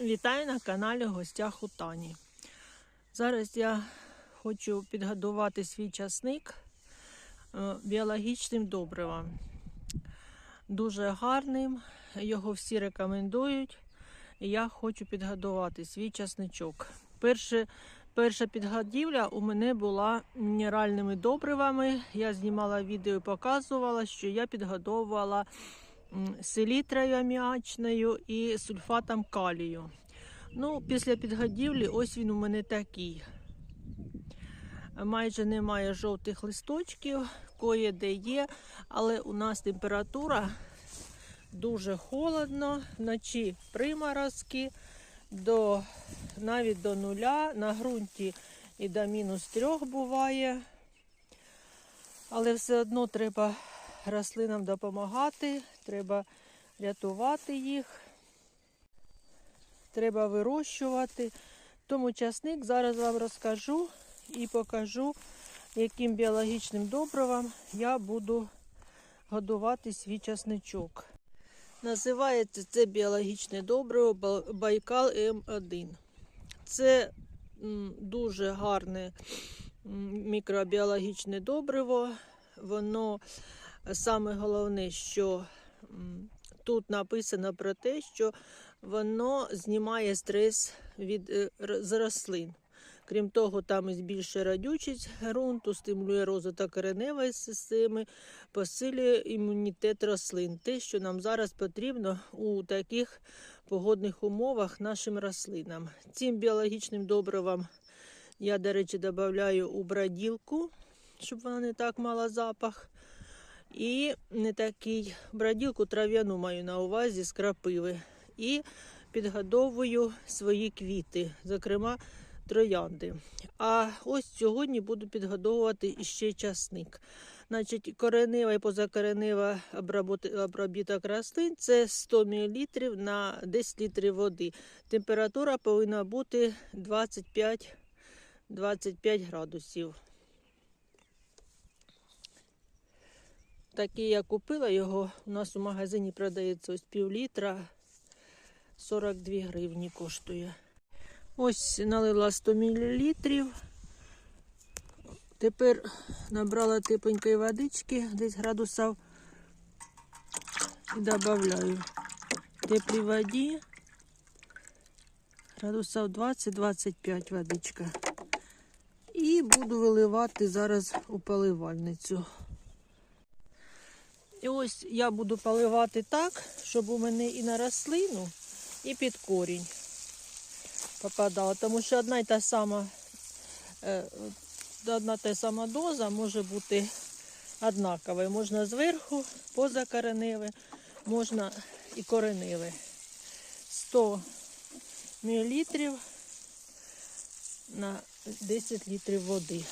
Вітаю на каналі Гостях у Тані. Зараз я хочу підгодувати свій часник е, біологічним добривом. Дуже гарним, його всі рекомендують. Я хочу підгодувати свій часничок. Перше, перша підгодівля у мене була мінеральними добривами. Я знімала відео і показувала, що я підгодовувала м, селітрою аміачною і сульфатом калію. Ну, після підгодівлі ось він у мене такий. Майже немає жовтих листочків, кое де є, але у нас температура дуже холодно, вночі приморозки до, навіть до нуля, на ґрунті і до мінус трьох буває. Але все одно треба рослинам допомагати, треба рятувати їх, треба вирощувати. Тому часник зараз вам розкажу і покажу, яким біологічним добривом я буду годувати свій часничок. Називається це біологічне добриво Байкал М1. Це дуже гарне мікробіологічне добриво. Воно саме головне, що тут написано про те, що воно знімає стрес від е, з рослин. Крім того, там і збільшує радючість ґрунту, стимулює розвиток кореневої системи, посилює імунітет рослин. Те, що нам зараз потрібно у таких погодних умовах нашим рослинам. Цим біологічним добривом я, до речі, додаю у броділку, щоб вона не так мала запах. І не такий броділку трав'яну маю на увазі з крапиви. І підгодовую свої квіти, зокрема троянди. А ось сьогодні буду підгодовувати іще часник. Значить, коренева і позакоренева обробот- обробіток рослин це 100 мл на 10 літрів води. Температура повинна бути 25, 25 градусів. Такий я купила його. У нас у магазині продається ось пів літра. 42 гривні коштує. Ось налила 100 мл. Тепер набрала тепленької водички, десь градусів і додаю теплій воді. Градусів 20-25 водичка. І буду виливати зараз у поливальницю. І ось я буду поливати так, щоб у мене і на рослину, і під корінь попадало. Тому що одна й та сама, е, одна та сама доза може бути однаковою. Можна зверху, позакореневе, можна і кореневе. 100 мл на 10 літрів води.